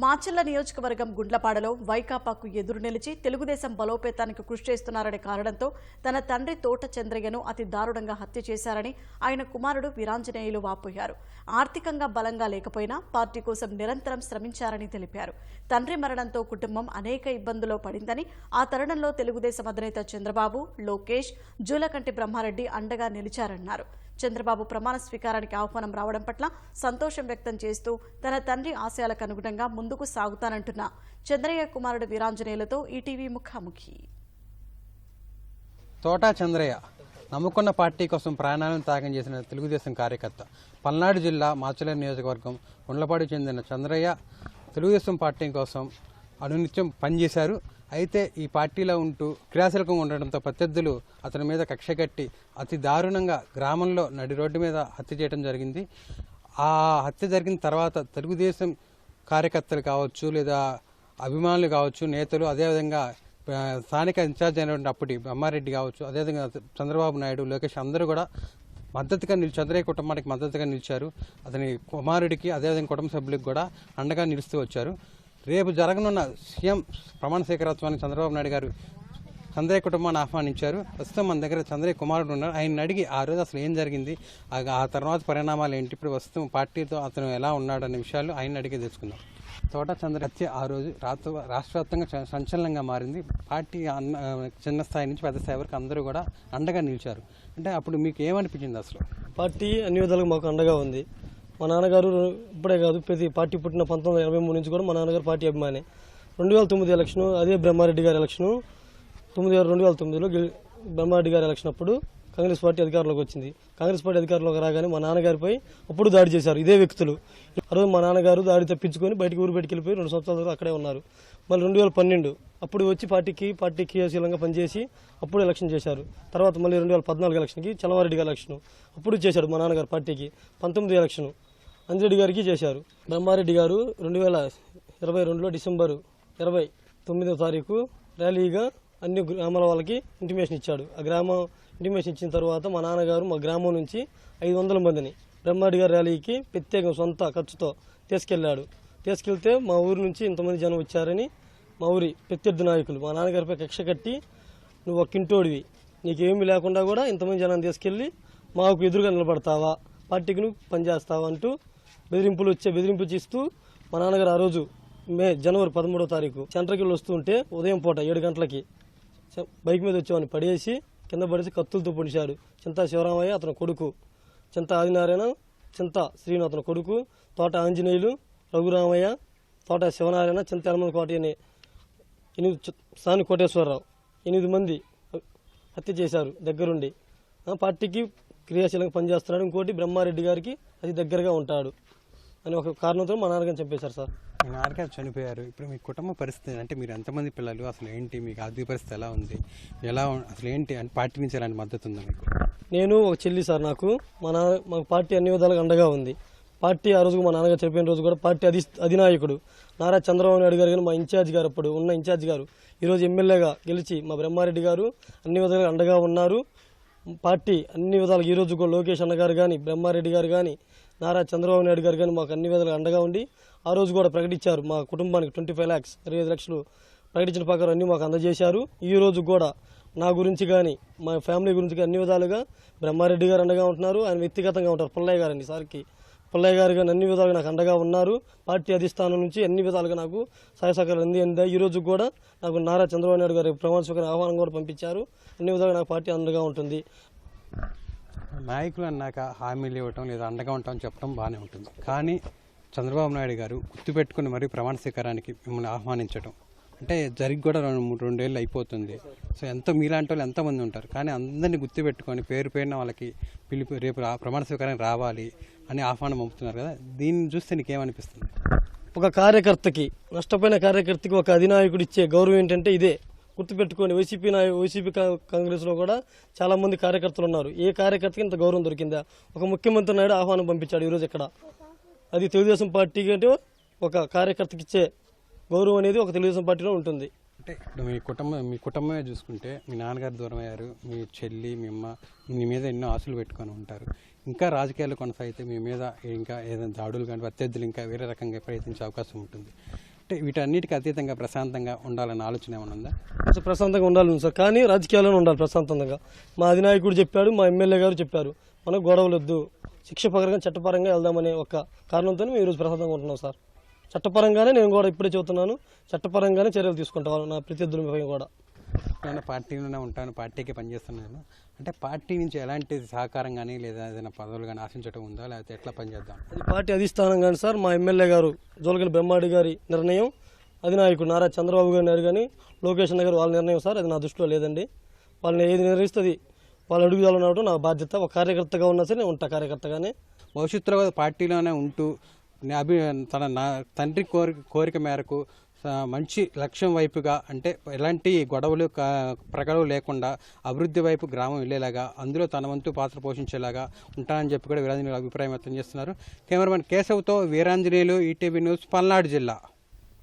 మాచల్ల నియోజకవర్గం గుండ్లపాడలో వైకాపాకు ఎదురు నిలిచి తెలుగుదేశం బలోపేతానికి కృషి చేస్తున్నారనే కారణంతో తన తండ్రి తోట చంద్రయ్యను అతి దారుణంగా హత్య చేశారని ఆయన కుమారుడు వీరాంజనేయులు వాపోయారు. ఆర్థికంగా బలంగా లేకపోయినా పార్టీ కోసం నిరంతరం శ్రమించారని తెలిపారు. తండ్రి మరణంతో కుటుంబం అనేక ఇబ్బందుల్లో పడిందని ఆ తరుణంలో తెలుగుదేశం అధినేత చంద్రబాబు లోకేష్ జూలకంటి బ్రహ్మారెడ్డి అండగా నిలిచారన్నారు. చంద్రబాబు ప్రమాణ స్వీకారానికి ఆహ్వానం రావడం పట్ల సంతోషం వ్యక్తం చేస్తూ తన తండ్రి ఆశయాలకు అనుగుణంగా ముందుకు సాగుతానంటున్న చంద్రయ్య కుమారుడు వీరాంజనేయులతో ఈటీవీ ముఖాముఖి. తోటా చంద్రయ్య నమ్ముకున్న పార్టీ కోసం ప్రాణాలను త్యాగం చేసిన తెలుగుదేశం కార్యకర్త పల్నాడు జిల్లా మాచలేరు నియోజకవర్గం ఉండలపాడు చెందిన చంద్రయ్య తెలుగుదేశం పార్టీ కోసం అనునిత్యం పనిచేశారు. అయితే ఈ పార్టీలో ఉంటూ క్రియాశీలకంగా ఉండడంతో ప్రత్యర్థులు అతని మీద కక్ష కట్టి అతి దారుణంగా గ్రామంలో నడి రోడ్డు మీద హత్య చేయడం జరిగింది. ఆ హత్య జరిగిన తర్వాత తెలుగుదేశం కార్యకర్తలు కావచ్చు లేదా అభిమానులు కావచ్చు నేతలు అదేవిధంగా స్థానిక ఇన్ఛార్జ్ అయినటువంటి అప్పటి బ్రహ్మారెడ్డి కావచ్చు అదేవిధంగా చంద్రబాబు నాయుడు లోకేష్ అందరూ కూడా మద్దతుగా నిలిచి చంద్రయ్య కుటుంబానికి మద్దతుగా నిలిచారు. అతని కుమారుడికి అదేవిధంగా కుటుంబ సభ్యులకు కూడా అండగా నిలుస్తూ వచ్చారు. రేపు జరగనున్న సీఎం ప్రమాణ స్వీకారోత్సవాన్ని చంద్రబాబు నాయుడు గారు చంద్రయ్య కుటుంబాన్ని ఆహ్వానించారు. ప్రస్తుతం మన దగ్గర చంద్రయ్య కుమారుడు ఉన్నారు. ఆయన అడిగి ఆ రోజు అసలు ఏం జరిగింది? ఆ తర్వాత పరిణామాలు ఏంటి? ఇప్పుడు ప్రస్తుతం పార్టీతో అతను ఎలా ఉన్నాడు అనే విషయాలు ఆయన అడిగి తెలుసుకుందాం. తోట చంద్ర హత్య ఆ రోజు రాష్ట్ర రాష్ట్రవ్యాప్తంగా చ- సంచలనంగా మారింది. పార్టీ అన్న చిన్న స్థాయి నుంచి పెద్ద స్థాయి వరకు అందరూ కూడా అండగా నిలిచారు. అంటే అప్పుడు మీకు ఏమనిపించింది అసలు? పార్టీ అన్ని విధాలుగా మాకు అండగా ఉంది. మా నాన్నగారు ఇప్పుడే కాదు ప్రతి పార్టీ పుట్టిన పంతొమ్మిది ఎనభై మూడు నుంచి కూడా మా నాన్నగారు పార్టీ అభిమాని. రెండు వేల తొమ్మిది ఎలక్షన్ అదే బ్రహ్మారెడ్డి గారి ఎలక్షన్ తొమ్మిది రెండు వేల తొమ్మిదిలో బ్రహ్మారెడ్డి గారి ఎలక్షన్ అప్పుడు కాంగ్రెస్ పార్టీ అధికారంలోకి వచ్చింది. కాంగ్రెస్ పార్టీ అధికారంలోకి రాగానే మా నాన్నగారిపై అప్పుడు దాడి చేశారు. ఇదే వ్యక్తులు. ఆ రోజు మా నాన్నగారు దాడి తప్పించుకొని బయటకు ఊరు బయటికి వెళ్ళిపోయి రెండు సంవత్సరాల వరకు అక్కడే ఉన్నారు. మళ్ళీ రెండు వేల పన్నెండు అప్పుడు వచ్చి పార్టీకి పార్టీ క్రియాశీలంగా పనిచేసి అప్పుడు ఎలక్షన్ చేశారు. తర్వాత మళ్ళీ రెండు వేల పద్నాలుగు ఎలక్షన్కి చలవారెడ్డిగా ఎలక్షన్ అప్పుడు చేశాడు మా నాన్నగారు పార్టీకి. పంతొమ్మిది ఎలక్షన్ అంజిరెడ్డి గారికి చేశారు. బ్రహ్మారెడ్డి గారు రెండు వేల ఇరవై రెండులో డిసెంబరు ఇరవై తొమ్మిదో తారీఖు ర్యాలీగా అన్ని గ్రామాల వాళ్ళకి ఇంటిమేషన్ ఇచ్చాడు. ఆ గ్రామం ఇంటిమేషన్ ఇచ్చిన తర్వాత మా నాన్నగారు మా గ్రామం నుంచి ఐదు వందల మందిని బ్రహ్మారెడ్డి గారి ర్యాలీకి ప్రత్యేకం సొంత ఖర్చుతో తీసుకెళ్ళాడు. తీసుకెళ్తే మా ఊరి నుంచి ఇంతమంది జనం వచ్చారని మా ఊరి ప్రత్యర్థి నాయకులు మా నాన్నగారిపై కక్ష కట్టి నువ్వు ఒక ఇంటోడివి నీకేమీ లేకుండా కూడా ఇంతమంది జనాన్ని తీసుకెళ్ళి మాకు ఎదురుగా నిలబడతావా పార్టీకి నువ్వు పనిచేస్తావా అంటూ బెదిరింపులు వచ్చే బెదిరింపులు చేస్తూ మా నాన్నగారు ఆ రోజు మే జనవరి పదమూడో తారీఖు సెంటర్కి వస్తూ ఉంటే ఉదయం పూట ఏడు గంటలకి బైక్ మీద వచ్చేవాడిని పడేసి కింద పడేసి కత్తులతో పొడిచాడు చింతా శివరామయ్య అతని కొడుకు. చింత ఆదినారాయణ చింత శ్రీను అతని కొడుకు. తోట ఆంజనేయులు రఘురామయ్య తోట శివనారాయణ చింత ఎనమల కోట అనే ఎనిమిది సాని కోటేశ్వరరావు ఎనిమిది మంది హత్య చేశారు దగ్గరుండి. ఆ, పార్టీకి క్రియాశీలంగా పనిచేస్తున్నాడు. ఇంకోటి బ్రహ్మారెడ్డి గారికి అది దగ్గరగా ఉంటాడు అని ఒక కారణంతో మా నాన్నగారిని చంపేశారు సార్. మీ నాన్నగారు చనిపోయారు. ఇప్పుడు మీ కుటుంబ పరిస్థితి అంటే మీరు ఎంతమంది పిల్లలు? అసలు ఏంటి? మీకు ఆర్థిక పరిస్థితి ఎలా ఉంది? ఎలా అసలు ఏంటి? అని పార్టీ నుంచి ఎలాంటి మద్దతు ఉందా మీకు? నేను ఒక చెల్లి సార్ నాకు. మా నాన్న మాకు పార్టీ అన్ని విధాలుగా అండగా ఉంది. పార్టీ ఆ రోజు మా నాన్నగారు చనిపోయిన రోజు కూడా పార్టీ అధి అధినాయకుడు. నారా చంద్రబాబు నాయుడు గారు కానీ మా ఇన్ఛార్జ్ గారు అప్పుడు ఉన్న ఇన్ఛార్జ్ గారు. ఈరోజు ఎమ్మెల్యేగా గెలిచి మా బ్రహ్మారెడ్డి గారు అన్ని విధాలుగా అండగా ఉన్నారు. పార్టీ అన్ని విధాలుగా ఈరోజు కూడా లోకేష్ అన్న గారు కానీ బ్రహ్మారెడ్డి గారు కానీ నారా చంద్రబాబు నాయుడు గారు కానీ మాకు అన్ని విధాలుగా అండగా ఉండి ఆ రోజు కూడా ప్రకటించారు. మా కుటుంబానికి ట్వంటీ ఫైవ్ ల్యాక్స్ ఇరవై ఐదు లక్షలు ప్రకటించిన ప్రకారం అన్నీ మాకు అందజేశారు. ఈ రోజు కూడా నా గురించి కానీ మా ఫ్యామిలీ గురించి కానీ అన్ని విధాలుగా బ్రహ్మారెడ్డి గారు అండగా ఉంటున్నారు. ఆయన వ్యక్తిగతంగా ఉంటారు. పుల్లయ్య గారండి సార్కి. పుల్లయ్య గారు కానీ అన్ని విధాలుగా నాకు అండగా ఉన్నారు. పార్టీ అధిష్టానం నుంచి అన్ని విధాలుగా నాకు సహాయ సహకారాలు అంది అందాయి. ఈ రోజు కూడా నాకు నారా చంద్రబాబు నాయుడు గారి ప్రమాణ స్వీకారం ఆహ్వానం కూడా పంపించారు. అన్ని విధాలుగా నాకు పార్టీ అండగా ఉంటుంది. నాయకులు అన్నాక హామీలు ఇవ్వటం లేదా అండగా ఉంటాం చెప్పడం బాగానే ఉంటుంది. కానీ చంద్రబాబు నాయుడు గారు గుర్తుపెట్టుకుని మరీ ప్రమాణ స్వీకారానికి మిమ్మల్ని ఆహ్వానించడం అంటే జరిగి కూడా రెండు మూడు రెండేళ్ళు అయిపోతుంది. సో ఎంతో మీలాంటి వాళ్ళు ఎంతమంది ఉంటారు? కానీ అందరినీ గుర్తుపెట్టుకొని పేరు పేరున వాళ్ళకి పిలిపి రేపు ప్రమాణ స్వీకారానికి రావాలి అని ఆహ్వానం పంపుతున్నారు కదా. దీన్ని చూస్తే నీకేమనిపిస్తుంది? ఒక కార్యకర్తకి నష్టపోయిన కార్యకర్తకి ఒక అధినాయకుడు ఇచ్చే గౌరవం ఏంటంటే ఇదే. గుర్తుపెట్టుకొని వైసీపీ నాయ వైసీపీ కాంగ్రెస్లో కూడా చాలా మంది కార్యకర్తలు ఉన్నారు. ఏ కార్యకర్తకి ఇంత గౌరవం దొరికిందా? ఒక ముఖ్యమంత్రి నాయుడు ఆహ్వానం పంపించాడు ఈరోజు ఇక్కడ అది తెలుగుదేశం పార్టీకి అంటే ఒక కార్యకర్తకి ఇచ్చే గౌరవం అనేది ఒక తెలుగుదేశం పార్టీలో ఉంటుంది. అంటే ఇప్పుడు మీ కుటుంబం మీ కుటుంబమే చూసుకుంటే మీ నాన్నగారు దూరం అయ్యారు మీ చెల్లి మీ అమ్మ మీ మీద ఎన్నో ఆశలు పెట్టుకొని ఉంటారు. ఇంకా రాజకీయాలు కొనసాగితే మీ మీద ఇంకా ఏదైనా దాడులు కానీ ప్రత్యర్థులు ఇంకా వేరే రకంగా ప్రయత్నించే అవకాశం ఉంటుంది. అంటే వీటన్నిటికీ అతీతంగా ప్రశాంతంగా ఉండాలన్న ఆలోచన ఏమైనా ఉందా? కొంచెం ప్రశాంతంగా ఉండాలి సార్. కానీ రాజకీయాల్లోనే ఉండాలి ప్రశాంతంగా. మా అధినాయకుడు చెప్పాడు మా ఎమ్మెల్యే గారు చెప్పారు మనకు గొడవలు వద్దు శిక్ష పరంగా చట్టపరంగా వెళ్దామనే ఒక కారణంతో మేము ఈరోజు ప్రశాంతంగా ఉంటున్నాం సార్. చట్టపరంగానే నేను కూడా ఇప్పుడే చెబుతున్నాను చట్టపరంగానే చర్యలు తీసుకుంటాను నా ప్రత్యర్థుల కూడా. నేను పార్టీలోనే ఉంటాను పార్టీకి పనిచేస్తున్నాను. అంటే పార్టీ నుంచి ఎలాంటి సహకారం కానీ లేదా ఏదైనా పదవులు కానీ ఆశించడం ఉందా? లేకపోతే ఎట్లా పనిచేద్దాం అది పార్టీ అధిష్టానం కానీ సార్ మా ఎమ్మెల్యే గారు జోలగని బ్రహ్మాడి గారి నిర్ణయం అధినాయకుడు నారా చంద్రబాబు గారి కానీ లోకేష్ గారు వాళ్ళ నిర్ణయం సార్ అది నా దృష్టిలో లేదండి. వాళ్ళని ఏది నిర్ణయిస్తుంది వాళ్ళు అడుగుదల ఉండటం నా బాధ్యత ఒక కార్యకర్తగా ఉన్నా సరే నేను ఉంటా కార్యకర్తగానే. భవిష్యత్తులో పార్టీలోనే ఉంటూ అభి తన నా తండ్రి కోరిక కోరిక మేరకు మంచి లక్ష్యం వైపుగా అంటే ఎలాంటి గొడవలు క- లేకుండా అభివృద్ధి వైపు గ్రామం వెళ్ళేలాగా అందులో తన వంతు పాత్ర పోషించేలాగా ఉంటానని చెప్పి కూడా వీరాంజనేయులు అభిప్రాయం వ్యక్తం చేస్తున్నారు. కెమెరామెన్ కేశవ్తో వీరాంజనేయులు ఈటీవీ న్యూస్ పల్నాడు జిల్లా.